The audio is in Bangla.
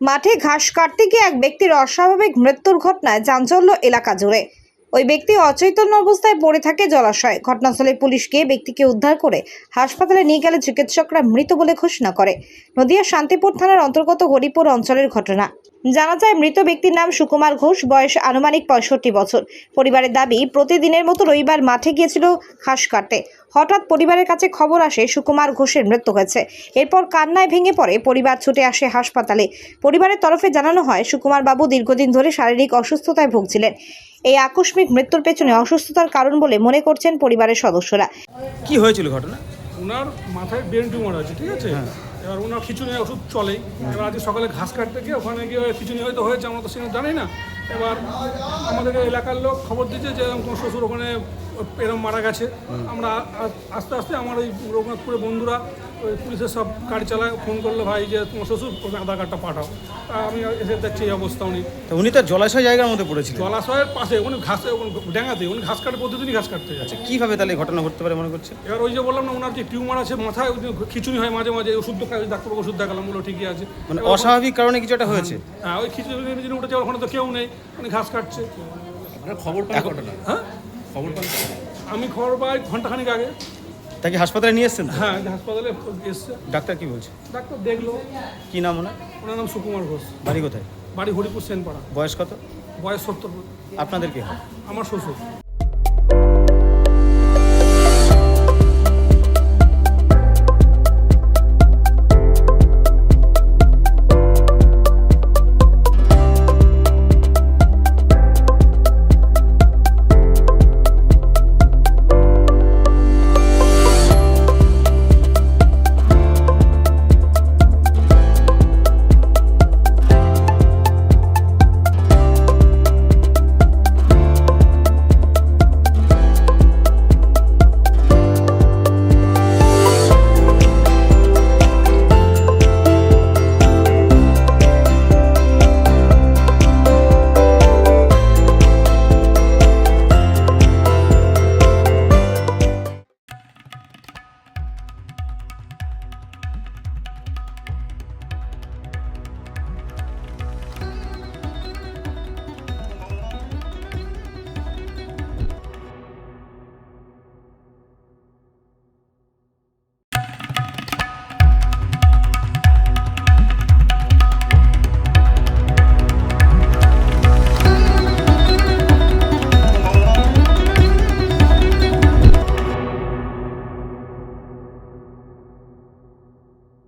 মাঠে ঘাস কাটতে গিয়ে এক ব্যক্তির অস্বাভাবিক মৃত্যুর ঘটনায় চাঞ্চল্য এলাকা জুড়ে। ওই ব্যক্তি অচৈতন্য অবস্থায় পড়ে থাকে জলাশয়ে। ঘটনাস্থলে পুলিশ গিয়ে ব্যক্তিকে উদ্ধার করে হাসপাতালে নিয়ে গেলে চিকিৎসকরা মৃত বলে ঘোষণা করে। নদিয়া শান্তিপুর থানার অন্তর্গত হরিপুর অঞ্চলের ঘটনা। জানা যায়, মৃত ব্যক্তির নাম সুকুমার ঘোষ, বয়স আনুমানিক পঁয়ষট্টি বছর। পরিবারের দাবি, প্রতিদিনের মতো রবিবার মাঠে গিয়েছিল ঘাস কাটতে। হঠাৎ পরিবারের কাছে খবর আসে, সুকুমার ঘোষের মৃত্যু হয়েছে। এরপর কান্নায় ভেঙে পড়ে, পরিবার ছুটে আসে হাসপাতালে। পরিবারের তরফে জানানো হয়, সুকুমার বাবু দীর্ঘদিন ধরে শারীরিক অসুস্থতায় ভুগছিলেন। এই আকস্মিক মৃত্যুর পেছনে অসুস্থতার কারণ বলে মনে করছেন পরিবারের সদস্যরা। কি হয়েছিল ঘটনা? ওনার মাথায় ব্রেন টিউমার আছে ঠিক আছে? এবার ওনার খিচুনি ওষুধ চলেই। এবার আজকে সকালে ঘাস কাটতে গিয়ে ওখানে গিয়ে খিচুনি হয়তো হয়েছে আমরা তো সেখানে জানি না। এবার আমাদের এলাকার লোক খবর দিচ্ছে যে এরকম কোনো শ্বশুর ওখানে এরকম মারা গেছে। আমরা আস্তে আস্তে আমার ওই রঘুনাথপুরের বন্ধুরা ওই পুলিশের সব গাড়ি চালায় ফোন করল ভাই যে তোমার শ্বশুর ওকে আধার কার্ডটা পাঠাও। তা আমি এসে দেখছি এই অবস্থা উনি। তো উনি তো জলাশয় জায়গার মধ্যে পড়েছিলেন। জলাশয়ের পাশে উনি ঘাস ড্যাঙাতে উনি ঘাস কাটে প্রতিদিনই ঘাস কাটতে যাচ্ছে কীভাবে তাহলে এই ঘটনা ঘটতে পারে মনে করছে এবার ওই যে বললাম না ওনার যে টিউমার আছে মাথায় ওই যে খিচুনি হয় মাঝে মাঝে ওষুধ দেখাই ডাক্তার ওষুধ দেখালাম বলো ঠিকই আছে। মানে অস্বাভাবিক কারণে কিছু একটা হয়েছে? হ্যাঁ ওই খিচুড়ি যিনি উঠেছে ওখানে তো কেউ নেই উনি ঘাস কাটছে। খবর পাই ঘটনা? হ্যাঁ? খবর পাই আমি খবর পাই ঘন্টাখানিক আগে। তাকে হাসপাতালে নিয়ে এসেছেন হ্যাঁ হাসপাতালে এসছে। ডাক্তার কি বলছে? ডাক্তার দেখল। কি নাম ওনার? ওনার নাম সুকুমার ঘোষ। বাড়ি কোথায়? বাড়ি হরিপুর সেনপাড়া। বয়স কত? বয়স সত্তর। আপনাদের কি? হয় আমার শ্বশুর।